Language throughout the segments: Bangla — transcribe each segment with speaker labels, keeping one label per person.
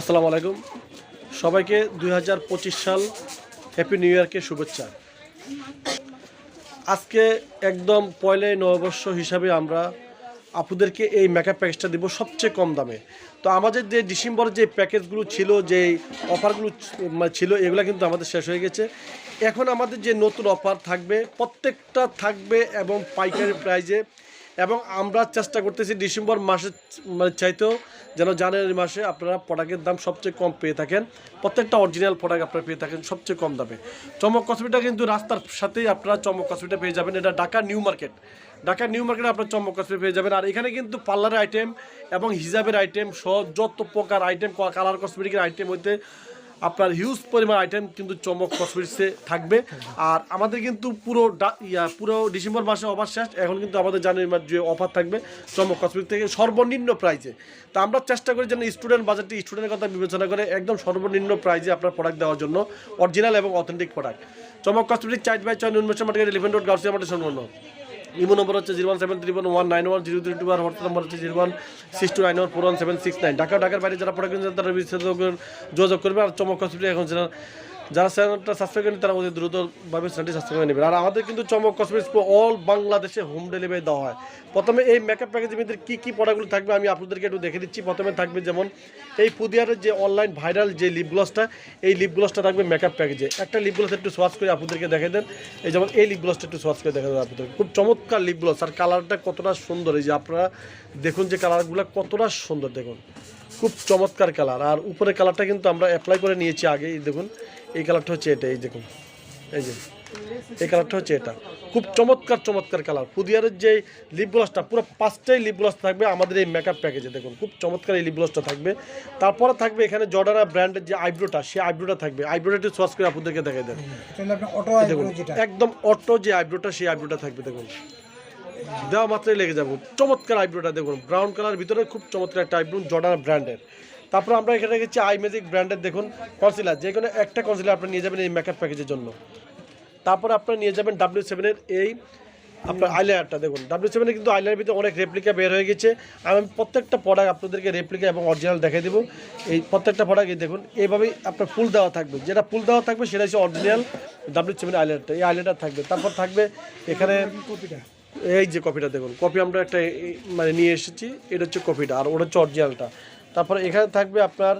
Speaker 1: আসসালামু আলাইকুম। সবাইকে দু হাজার পঁচিশ সাল হ্যাপি নিউ ইয়ারকে শুভেচ্ছা। আজকে একদম পয়লাই নববর্ষ হিসাবে আমরা আপুদেরকে এই মেকআপ প্যাকেজটা দিব সবচেয়ে কম দামে। তো আমাদের যে ডিসেম্বরের যে প্যাকেজগুলো ছিল, যে অফারগুলো ছিল, এগুলো কিন্তু আমাদের শেষ হয়ে গেছে। এখন আমাদের যে নতুন অফার থাকবে, প্রত্যেকটা থাকবে এবং পাইকারি প্রাইজে এবং আমরা চেষ্টা করতেছি ডিসেম্বর মাসে মানে চাইতেও যেন জানুয়ারি মাসে আপনারা প্রোডাক্টের দাম সবচেয়ে কম পেয়ে থাকেন। প্রত্যেকটা অরিজিনাল প্রোডাক্ট আপনারা পেয়ে থাকেন সবচেয়ে কম দামে। চমক কসমেটা কিন্তু রাস্তার সাথেই আপনারা চমক কসমেটা পেয়ে যাবেন। এটা Dhaka new market. Dhaka new মার্কেটে আপনার চমক কসমেট পেয়ে যাবেন। আর এখানে কিন্তু পার্লারের আইটেম এবং হিজাবের আইটেম সহ যত প্রকার আইটেম কালার কসমেটিকের আইটেম হইতে আপনার হিউজ পরিমাণ আইটেম কিন্তু চমক কসমেটিক্সে থাকবে। আর আমাদের কিন্তু পুরো ইয়া, পুরো ডিসেম্বর মাসে অফার শেষ। এখন কিন্তু আমাদের জানুয়ারি মাস যে অফার থাকবে, চমক কসমেটিক থেকে সর্বনিম্ন প্রাইজে তা আমরা চেষ্টা করি যেন স্টুডেন্ট বাজেটে স্টুডেন্টের কথা বিবেচনা করে একদম সর্বনিম্ন প্রাইজে আপনার প্রোডাক্ট দেওয়ার জন্য অরিজিনাল এবং অথেন্টিক প্রোডাক্ট চমক কসমেটিক চার্জ বাই চয় উন্মেষ মার্কেট এলিভেন রোড গার্সিয়া মার্কেট সম্পন্ন ইমো নম্বর হচ্ছে zero one seven three one one nine one zero three two আর হোয়াটসঅ্যাপ নম্বর হচ্ছে zero one six two nine one four one seven six nine. Dhaka ঢাকার বাইরে যারা প্রোডাক্ট তারা বিস্তারিত যোগাযোগ করবে আর চমক হসপিটাল এখন যারা যারা চ্যানেলটা সাবস্ক্রাইব করেন তারা অতি দ্রুতভাবে চ্যানেলটি সাবস্ক্রাইব করে নেবেন। আর আমাদের কিন্তু চমক কসমেটিক্স অল বাংলাদেশে হোম ডেলিভারি দেওয়া হয়। প্রথমে এই মেকআপ প্যাকেজের মধ্যে কী কী প্রোডাক্টগুলো থাকবে আমি আপনাদেরকে একটু দেখে দিচ্ছি। প্রথমে থাকবে যেমন এই পুদিয়ারের যে অনলাইন ভাইরাল যে লিপ গ্লসটা এই লিপ গ্লসটা থাকবে মেকআপ প্যাকেজে একটা লিপ গ্লস একটু সোয়াচ করে আপনাদেরকে দেখে দেন। এই যেমন এই লিপ গ্লসটা একটু সোয়াচ করে দেখে দেন আপনাদের খুব চমৎকার লিপ গ্লস আর কালারটা কতটা সুন্দর। এই যে আপনারা দেখুন যে কালারগুলো কতটা সুন্দর, দেখুন। খুব চমৎকার কালার। আর উপরে কালারটা কিন্তু আমরা অ্যাপ্লাই করে নিয়েছি আগে। এই দেখুন এই কালারটা হচ্ছে এটা এই দেখুন এই যে এই কালারটা হচ্ছে এটা। খুব চমৎকার চমৎকার কালার। পুদিয়ারের যে লিপ গ্লসটা পুরো পাঁচটাই লিপ গ্লস থাকবে আমাদের এই মেকআপ প্যাকেজে দেখুন খুব চমৎকার এই লিপ গ্লসটা থাকবে। তারপরে থাকবে এখানে জর্ডানা ব্র্যান্ডের যে আইব্রোটা সেই আইব্রোটা থাকবে। আইব্রোটা একটু সোয়াচ করে আপনাদেরকে দেখাই দেন। একদম অটো যে আইব্রোটা সেই আইব্রোটা থাকবে। দেখুন দেওয়া মাত্রই লেগে যাব। চমৎকার আইব্রোটা দেখুন। ব্রাউন কালার ভিতরে খুব চমৎকার একটা আইব্রো জর্ডান ব্র্যান্ডের তারপর আমরা এখানে রেখেছি আই ম্যাজিক ব্র্যান্ডের দেখুন কনসিলার যে কোনো একটা কনসিলার আপনি নিয়ে যাবেন এই মেকআপ প্যাকেজের জন্য। তারপর আপনারা নিয়ে যাবেন ডাব্লিউ সেভেনের এই আপনার আইলাইনারটা দেখুন। ডাব্লিউ সেভেনের কিন্তু আইলাইনার ভিতরে অনেক রেপ্লিকা বের হয়ে গেছে। আমি প্রত্যেকটা প্রোডাক্ট আপনাদেরকে রেপ্লিকা এবং অরিজিনাল দেখাই দেবো। এই প্রত্যেকটা প্রোডাক্ট দেখুন, এইভাবেই আপনার ফুল দেওয়া থাকবে। যেটা ফুল দেওয়া থাকবে সেটা হচ্ছে অরিজিনাল ডাব্লিউ সেভেন আইলাইনারটা এই আইলাইনার থাকবে। তারপর থাকবে এখানে
Speaker 2: কপিটা
Speaker 1: এই যে কপিটা দেখুন কপি আমরা একটা মানে নিয়ে এসেছি, এটা হচ্ছে কপিটা আর ওটা হচ্ছে অরিজিনালটা তারপরে এখানে থাকবে আপনার,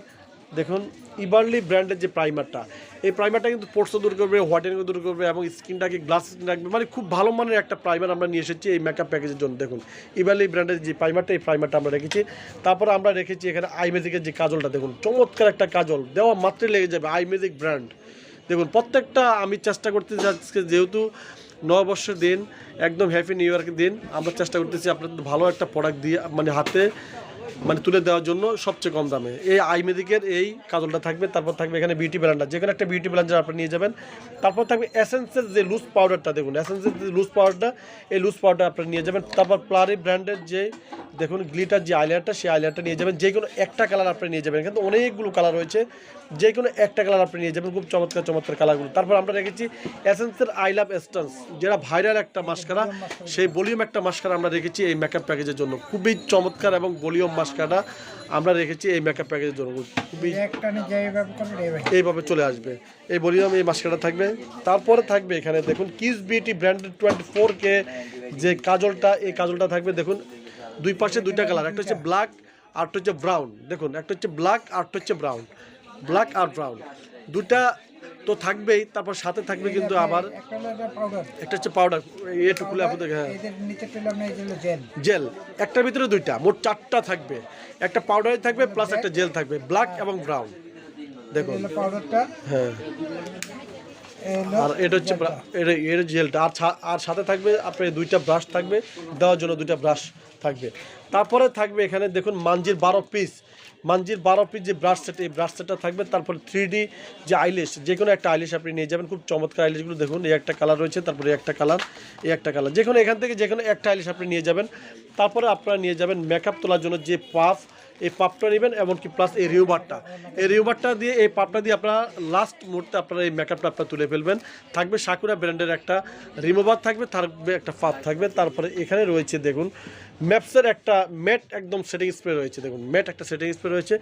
Speaker 1: দেখুন ইবারলি ব্র্যান্ডের যে প্রাইমারটা এই প্রাইমারটা কিন্তু পোর্টসও দূর করবে হোয়াইটেনিংও দূর করবে, এবং স্কিনটাকে গ্লাস স্কিন রাখবে মানে খুব ভালো মানের একটা প্রাইমার আমরা নিয়ে এসেছি এই মেকআপ প্যাকেজের জন্য। দেখুন ইবারলি ব্র্যান্ডের যে প্রাইমারটা এই প্রাইমারটা আমরা রেখেছি। তারপর আমরা রেখেছি এখানে আই ম্যাজিকের যে কাজলটা, দেখুন, চমৎকার একটা কাজল, দেওয়া মাত্রই লেগে যাবে আই ম্যাজিক ব্র্যান্ড দেখুন, প্রত্যেকটা আমি চেষ্টা করতে যাচ্ছি যেহেতু নববর্ষের দিন, একদম হ্যাপি নিউ ইয়ার দিন। আমরা চেষ্টা করতেছি আপনাদের ভালো একটা প্রোডাক্ট দিয়ে মানে হাতে মানে তুলে দেওয়ার জন্য সবচেয়ে কম দামে। এই আইমেদিকের এই কাজলটা থাকবে, তারপর থাকবে এখানে বিউটি ব্লেন্ডার। যেখানে একটা বিউটি ব্লেন্ডার আপনি নিয়ে যাবেন, তারপর থাকবে এসেন্সের যে লুজ পাউডারটা দেখুন, এসেন্সের যে লুজ পাউডারটা, এই লুজ পাউডার আপনি নিয়ে যাবেন। তারপর প্লারি ব্র্যান্ডের যে, দেখুন গ্লিটার যে আইলাইনারটা, সেই আইলাইনারটা নিয়ে যাবেন। যে কোনো একটা কালার আপনি নিয়ে যাবেন। কিন্তু অনেকগুলো কালার রয়েছে। যে কোনো একটা কালার আপনি নিয়ে যাবেন, খুব চমৎকার চমৎকার কালারগুলো। তারপর আমরা রেখেছি এসেন্সের আই লাভ এস্টেন্স যেটা ভাইরাল একটা মাস্কারা। সেই ভলিউম একটা মাস্কারা আমরা রেখেছি এই মেকআপ প্যাকেজের জন্য। খুবই চমৎকার এবং ভলিউম মাস্কারা আমরা রেখেছি এই মেকআপ প্যাকেজের জন্য। খুবই
Speaker 2: এইভাবে।
Speaker 1: চলে আসবে। এই ভলিউম এই মাস্কারা থাকবে। তারপরে থাকবে এখানে দেখুন kiss beauty branded twenty four K যে কাজলটা এই কাজলটা থাকবে দেখুন দুই পাশে দুইটা কালার একটা হচ্ছে ব্ল্যাক আরটা হচ্ছে ব্রাউন দেখুন একটা হচ্ছে ব্ল্যাক আরটা হচ্ছে ব্রাউন ব্ল্যাক আর ব্রাউন দুটা তো থাকবেই তারপর সাথে থাকবে কিন্তু আবার
Speaker 2: একটা এটা
Speaker 1: হচ্ছে পাউডার একটু খুলে আপনাদের হ্যাঁ।
Speaker 2: জেল
Speaker 1: জেল একটার ভিতরে দুইটা মোট চারটা থাকবে। একটা পাউডারই থাকবে প্লাস একটা জেল থাকবে ব্ল্যাক এবং ব্রাউন দেখুন।
Speaker 2: পাউডারটা
Speaker 1: হ্যাঁ। আর এটা হচ্ছে এর জেলটা আর আর সাথে থাকবে আপনার দুইটা ব্রাশ থাকবে দেওয়ার জন্য দুইটা ব্রাশ থাকবে। তারপরে থাকবে এখানে দেখুন মাঞ্জির বারো পিস মাঞ্জির বারো পিস যে ব্রাশ সেট এই ব্রাশ সেটটা থাকবে। তারপরে থ্রি যে আইলিশ যে কোনো একটা আইলিশ আপনি নিয়ে যাবেন। খুব চমৎকার আইলিশগুলো দেখুন, এই একটা কালার রয়েছে, তারপরে একটা কালার এই একটা কালার যে কোনো এখান থেকে যে কোনো একটা আইলিশ আপনি নিয়ে যাবেন। তারপরে আপনারা নিয়ে যাবেন মেকআপ তোলার জন্য যে পাফ এই পাপটা নেবেন এমনকি প্লাস এই রিউবারটা এই রিউবারটা দিয়ে, এই পাপটা দিয়ে আপনারা লাস্ট মুহূর্তে আপনারা এই মেকআপটা আপনারা তুলে ফেলবেন। থাকবে সাকুরা ব্র্যান্ডের একটা রিমুভার থাকবে থাকবে একটা পাপ থাকবে। তারপরে এখানে রয়েছে দেখুন ম্যাপসের একটা ম্যাট একদম সেটিং স্প্রে রয়েছে, দেখুন ম্যাট একটা সেটিং স্প্রে রয়েছে।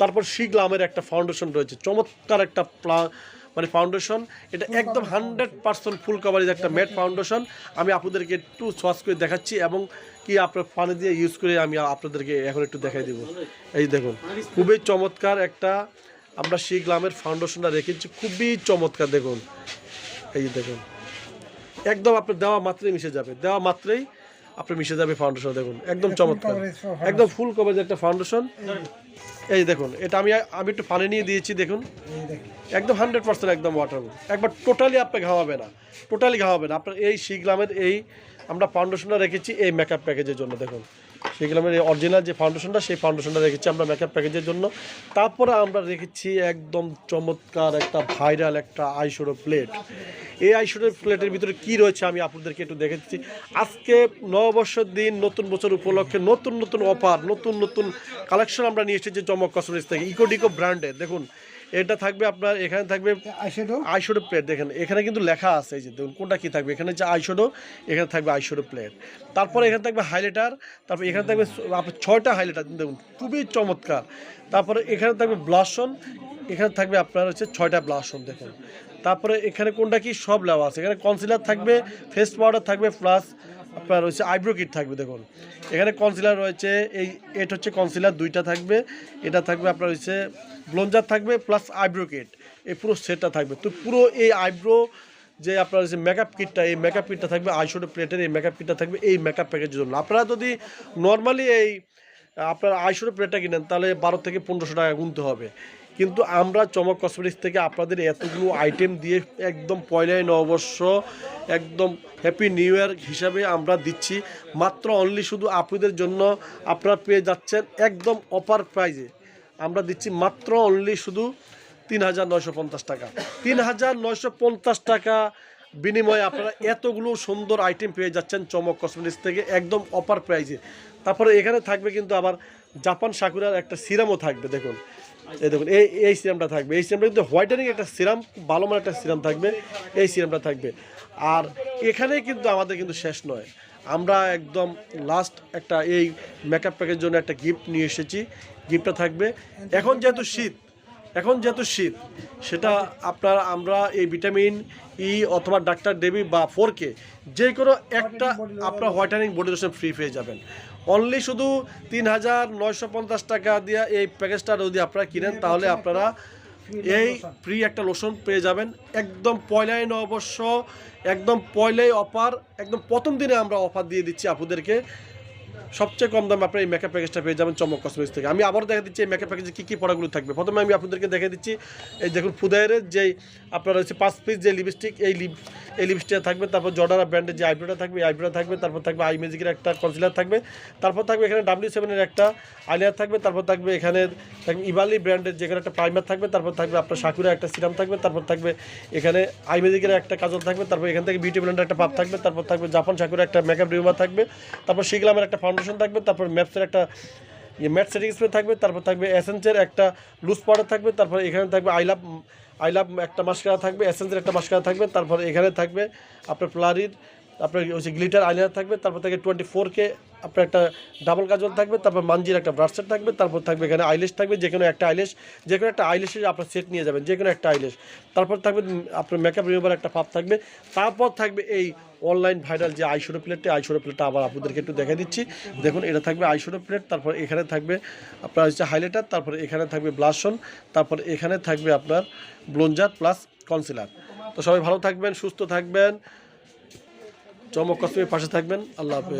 Speaker 1: তারপর শিগ্লামের একটা ফাউন্ডেশন রয়েছে। চমৎকার একটা প্লা মানে ফাউন্ডেশন এটা একদম হান্ড্রেড পার্সেন্ট ফুল কভারেজ একটা ম্যাট ফাউন্ডেশন আমি আপনাদেরকে একটু সস করে দেখাচ্ছি এবং কি আপনার পানি দিয়ে ইউজ করে আমি আপনাদেরকে এখন একটু দেখাই দিব। এই দেখুন খুবই চমৎকার একটা আমরা শিগ্লামের ফাউন্ডেশনটা রেখেছি খুবই চমৎকার দেখুন। এই দেখুন একদম আপনার দেওয়া মাত্রই মিশে যাবে দেওয়া মাত্রই আপনার মিশে যাবে ফাউন্ডেশন দেখুন একদম চমৎকার। একদম ফুল কভারেজ একটা ফাউন্ডেশন এই দেখুন এটা আমি আমি একটু পানি নিয়ে দিয়েছি দেখুন। একদম হান্ড্রেড পার্সেন্ট একদম ওয়াটার একবার টোটালি আপনি ঘামাবে না টোটালি ঘামাবে না। আপনার এই শিগ্রামের এই আমরা ফাউন্ডেশনটা রেখেছি এই মেকআপ প্যাকেজের জন্য দেখুন। শিগ্রামের এই অরিজিনাল যে ফাউন্ডেশনটা সেই ফাউন্ডেশনটা রেখেছি আমরা মেকআপ প্যাকেজের জন্য। তারপরে আমরা রেখেছি একদম চমৎকার একটা ভাইরাল একটা আইশোরো প্লেট এই আইশোরো প্লেটের ভিতরে কি রয়েছে আমি আপনাদেরকে একটু দেখেছি আজকে নববর্ষের দিন, নতুন বছর উপলক্ষে নতুন নতুন অফার নতুন নতুন কালেকশন আমরা নিয়ে এসেছি চমক কসমেটিক্স থেকে। ইকোডিকো ব্র্যান্ডের দেখুন এটা থাকবে আপনার এখানে থাকবে আইশোডো প্লেট দেখেন এখানে কিন্তু লেখা আছে এই যে দেখুন কোনটা কি থাকবে? এখানে যে আইশোডো এখানে থাকবে আইশোডো প্লেট তারপরে এখানে থাকবে হাইলাইটার তারপর এখানে থাকবে আপনার ছয়টা হাইলাইটার দেখুন খুবই চমৎকার। তারপরে এখানে থাকবে ব্লাশন এখানে থাকবে আপনার হচ্ছে ছয়টা ব্লাশন দেখুন। তারপরে এখানে কোনটা কি সব লেওয়া আছে? এখানে কনসিলার থাকবে ফেস পাউডার থাকবে প্লাস আপনার হচ্ছে আইব্রো কিট থাকবে, দেখুন। এখানে কনসিলার রয়েছে, এই এটা হচ্ছে কনসিলার দুইটা থাকবে। এটা থাকবে আপনার হচ্ছে ব্লঞ্জার থাকবে প্লাস আইব্রো কিট। এই পুরো সেটটা থাকবে। তো পুরো এই আইব্রো যে আপনার যে মেকআপ কিটটা, এই মেকআপ কিটটা থাকবে আইশোডো প্লেটের এই মেকআপ কিটটা থাকবে এই মেকআপ প্যাকেজের জন্য। আপনারা যদি নর্মালি এই আপনার আইশোডো প্লেটটা কিনেন, তাহলে বারো থেকে পনেরোশো টাকা গুনতে হবে। কিন্তু আমরা চমক কসমেটিক্স থেকে আপনাদের এতগুলো আইটেম দিয়ে একদম পয়লাই নববর্ষ, একদম হ্যাপি নিউ ইয়ার হিসাবে আমরা দিচ্ছি। মাত্র অনলি শুধু আপনাদের জন্য আপনারা পেয়ে যাচ্ছেন একদম অফার প্রাইজে আমরা দিচ্ছি মাত্র অনলি শুধু তিন হাজার নয়শো পঞ্চাশ টাকা। তিন হাজার নয়শো পঞ্চাশ টাকা বিনিময়ে আপনারা এতগুলো সুন্দর আইটেম পেয়ে যাচ্ছেন চমক কসমেটিক্স থেকে একদম অফার প্রাইজে তারপরে এখানে থাকবে কিন্তু আবার জাপান সাকুরার একটা সিরামও থাকবে, দেখুন। এই দেখুন, এই এই সিরামটা থাকবে। এই সিরামটা কিন্তু হোয়াইটেনিং একটা সিরাম ভালো মানের একটা সিরাম থাকবে। এই সিরামটা থাকবে। আর এখানে কিন্তু আমাদের কিন্তু শেষ নয়। আমরা একদম লাস্ট একটা এই মেকআপ প্যাকের জন্য একটা গিফট নিয়ে এসেছি। গিফটটা থাকবে। এখন যেহেতু শীত, এখন যেহেতু শীত, সেটা আপনার, আমরা এই ভিটামিন ই অথবা ডাক্তার ডেবি বা ফোরকে যে কোনো একটা আপনার হোয়াইটেনিং বডি লোশন ফ্রি পেয়ে যাবেন। অনলি শুধু তিন হাজার নয়শো পঞ্চাশ টাকা দিয়ে এই প্যাকেজটা যদি আপনারা কিনেন, তাহলে আপনারা এই ফ্রি একটা লোশন পেয়ে যাবেন। একদম পয়লাই নববর্ষ, একদম পয়লাই অফার একদম প্রথম দিনে আমরা অফার দিয়ে দিচ্ছি আপনাদেরকে। সবচেয়ে কম দামে আপনার এই মেকআপ প্যাকেজটা পেয়ে যাবেন চমক কসমেটিক্স থেকে। আমি আবারও দেখা দিচ্ছি এই মেকআপ প্যাকেজে কী কী প্রোডাক্টগুলো থাকবে। প্রথমে আমি আপনাদেরকে দেখে দিচ্ছি, এই দেখুন ফুদায়ের যে আপনার হচ্ছে পাঁচ পিস যে লিপস্টিক এই লিপ এই লিপস্টিকটা থাকবে। তারপর জর্ডারা ব্র্যান্ডের যে আইব্রোটা থাকবে আইব্রোটা থাকবে। তারপর থাকবে আই ম্যাজিকের একটা কনসিলার থাকবে। তারপর থাকবে এখানে ডাব্লিউ সেভেনের একটা আইলার থাকবে। তারপর থাকবে এখানে থাকবে ইবালি ব্র্যান্ডের যেখানে একটা প্রাইমার থাকবে। তারপর থাকবে আপনার সাকুরা একটা সিরাম থাকবে। তারপর থাকবে এখানে আই ম্যাজিকের একটা কাজল থাকবে। তারপর এখান থেকে বিউটি ব্র্যান্ডের একটা পাপ থাকবে। তারপর থাকবে জাপান সাকুরা একটা মেকআপ রিমুভার থাকবে। তারপর শিগলামের একটা ফাউন্ডেশন থাকবে, তারপর ম্যাপসের একটা ইয়ে ম্যাট সেটিং স্প্রে থাকবে, তারপর থাকবে এসেন্সের একটা লুজ পাউডার থাকবে, তারপর এখানে থাকবে আই লাভ আই লাভ একটা মাস্কারা থাকবে এসেন্সের একটা মাস্কারা থাকবে, তারপর এখানে থাকবে আপনার ফ্লারির আপনার হচ্ছে গ্লিটার আইলাইনার থাকবে, তারপর থেকে টোয়েন্টি ফোর কে আপনার একটা ডাবল কাজল থাকবে, তারপর মানজির একটা ব্রাশসেট থাকবে, তারপর থাকবে এখানে আইলেশ থাকবে, যে কোনো একটা আইলেশ, যে কোনো একটা আইলেশের আপনার সেট নিয়ে যাবেন, যে কোনো একটা আইলেশ। তারপর থাকবে আপনার মেকআপ রিমুভার একটা পাপ থাকবে। তারপর থাকবে এই অনলাইন ভাইরাল যে আইশোডো প্লেটটা আইশোডো প্লেটটা আবার আপনাদেরকে একটু দেখে দিচ্ছি। দেখুন, এটা থাকবে আইশোডো প্লেট তারপর এখানে থাকবে আপনার হচ্ছে হাইলাইটার তারপর এখানে থাকবে ব্লাশন তারপর এখানে থাকবে আপনার ব্লঞ্জার প্লাস কনসিলার তো সবাই ভালো থাকবেন, সুস্থ থাকবেন। চমক কসমের পাশে থাকবেন। আল্লাহ
Speaker 2: হাফেজ।